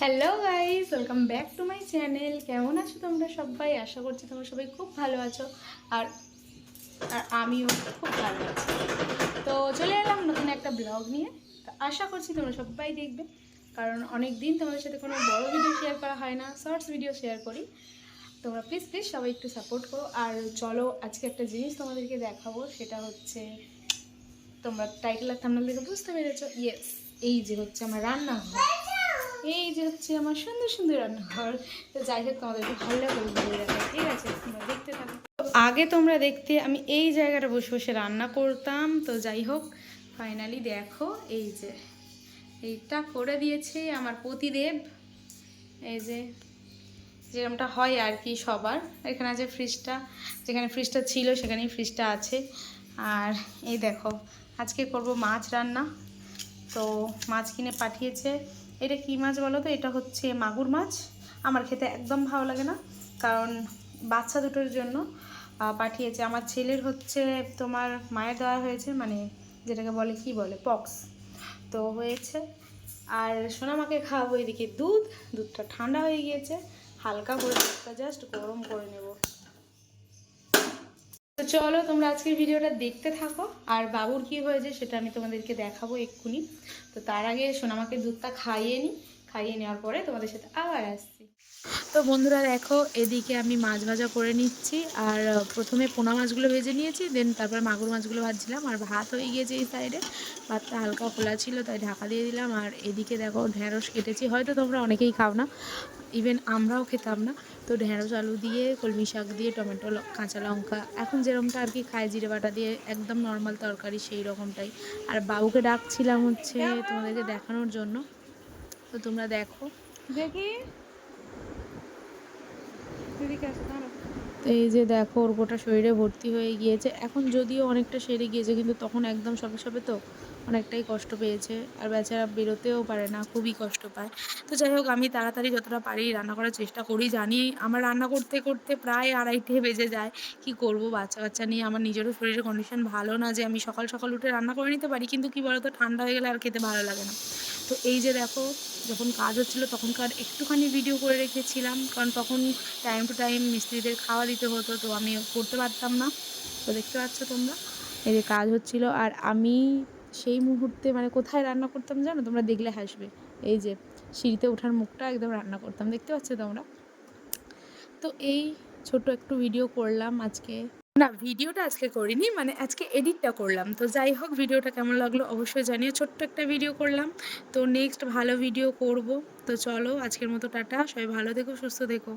Hello guys welcome back to my channel কেমন আছো তোমরা সবাই? আশা করছি তোমরা সবাই খুব ভালো আছো। আর আর আমিও খুব ভালো আছি। তো চলে এলাম নতুন একটা ব্লগ নিয়ে। আশা করছি তোমরা সবাই দেখবে। কারণ অনেক দিন তোমাদের সাথে কোনো বড় ভিডিও শেয়ার করা হয় না শর্টস ভিডিও শেয়ার করি। তোমরা প্লিজ প্লিজ সবাই একটু সাপোর্ট করো। আর চলো, আজকে একটা জিনিস তোমাদেরকে দেখাবো। সেটা হচ্ছে, তোমরা টাইটেল আর থামনাল দেখে বুঝতে পেরেছ? ইয়েস এই যে হচ্ছে আমার রান্নাঘর। এই যে হচ্ছে আমার সুন্দর সুন্দর রান্নাঘর। তো যাই হোক তোমাদেরকে ভালো করে বলে ঠিক আছে, তোমরা দেখতে থাকো। আগে তোমরা দেখতে, আমি এই জায়গাটা বসে বসে রান্না করতাম। তো যাই হোক ফাইনালি দেখো, এই যে, এইটা করে দিয়েছে আমার পতিদেব। এই যে যেরকমটা হয় আর কি সবার। এখানে আছে ফ্রিজটা যেখানে ফ্রিজটা ছিল, সেখানেই ফ্রিজটা আছে। আর এই দেখো, আজকে করব মাছ রান্না। তো মাছ কিনে পাঠিয়েছে। এটা কী মাছ বলো তো? এটা হচ্ছে মাগুর মাছ। আমার খেতে একদম ভালো লাগে না, কারণ বাচ্চা দুটোর জন্য পাঠিয়েছে। আমার ছেলের হচ্ছে তোমার মায়ের দেওয়া হয়েছে মানে যেটাকে বলে, কি বলে, পক্স। তো হয়েছে। আর সোনামাকে খাওয়াবো এদিকে দুধ। দুধটা ঠান্ডা হয়ে গিয়েছে। হালকা করে দুধটা জাস্ট গরম করে নেব। চলো তোমরা আজকের ভিডিওটা দেখতে থাকো। আর বাবুর কি হয়েছে সেটা আমি তোমাদেরকে দেখাবো এক্ষুনি। তো তার আগে সোনামাকে দুধটা খাইয়ে নিই খাইয়ে নেওয়ার পরে তোমাদের সাথে আবার আসছি। তো বন্ধুরা দেখো, এদিকে আমি মাছ ভাজা করে নিচ্ছি। আর প্রথমে পোনা মাছগুলো ভেজে নিয়েছি, দেন তারপর মাগুর মাছগুলো ভাজছিলাম। আর ভাত হয়ে গিয়েছে এই সাইডে। ভাতটা হালকা খোলা ছিল, তাই ঢাকা দিয়ে দিলাম। আর এদিকে দেখো ঢ্যাঁড়স কেটেছি। হয়তো তোমরা অনেকেই খাও না, ইভেন আমরাও খেতাম না। তো ঢ্যাঁড়স আলু দিয়ে, কলমি শাক দিয়ে, টমেটো কাঁচা লঙ্কা, এখন যেরকমটা আর কি খায় জিরে বাটা দিয়ে, একদম নর্মাল তরকারি সেই রকমটাই। আর বাবুকে ডাকছিলাম হচ্ছে তোমাদেরকে দেখানোর জন্য। তো তোমরা দেখো। দেখি। তো এই যে দেখো, ওর গোটা শরীরে ভর্তি হয়ে গিয়েছে। এখন যদিও অনেকটা সেরে গিয়েছে, কিন্তু তখন একদম সবে সবে তো অনেকটাই কষ্ট পেয়েছে। আর বেচারা বেরোতেও পারে না, খুবই কষ্ট পায়। তো যাই হোক, আমি তাড়াতাড়ি যতটা পারি রান্না করার চেষ্টা করি, জানি আমার রান্না করতে করতে প্রায় আড়াইটে বেজে যায়। কি করব? বাচ্চা কাচ্চা নিয়ে আমার নিজেরও শরীরের কন্ডিশন ভালো না যে আমি সকাল সকাল উঠে রান্না করে নিতে পারি, কিন্তু কি বলতো, ঠান্ডা হয়ে গেলে আর খেতে ভালো লাগে না। তো এই যে দেখো, যখন কাজ হচ্ছিল তখনকার একটুখানি ভিডিও করে রেখেছিলাম, কারণ তখন টাইম টু টাইম মিস্ত্রিদের খাওয়া দিতে হতো, তো আমি করতে পারতাম না। তো দেখতে পাচ্ছ তোমরা, এই যে কাজ হচ্ছিল। আর আমি সেই মুহূর্তে মানে কোথায় রান্না করতাম জানো? তোমরা দেখলে হাসবে। এই যে সিঁড়িতে ওঠার মুখটা একদম রান্না করতাম। দেখতে পাচ্ছ তোমরা? তো এই ছোট একটু ভিডিও করলাম আজকে। না ভিডিওটা আজকে করিনি মানে আজকে এডিটটা করলাম। তো যাই হোক ভিডিওটা কেমন লাগল অবশ্যই জানিয়ে ছোট্ট একটা ভিডিও করলাম। তো নেক্সট ভালো ভিডিও করব। তো চলো, আজকের মতো টাটা। সবাই ভালো থেকো, সুস্থ থেকো।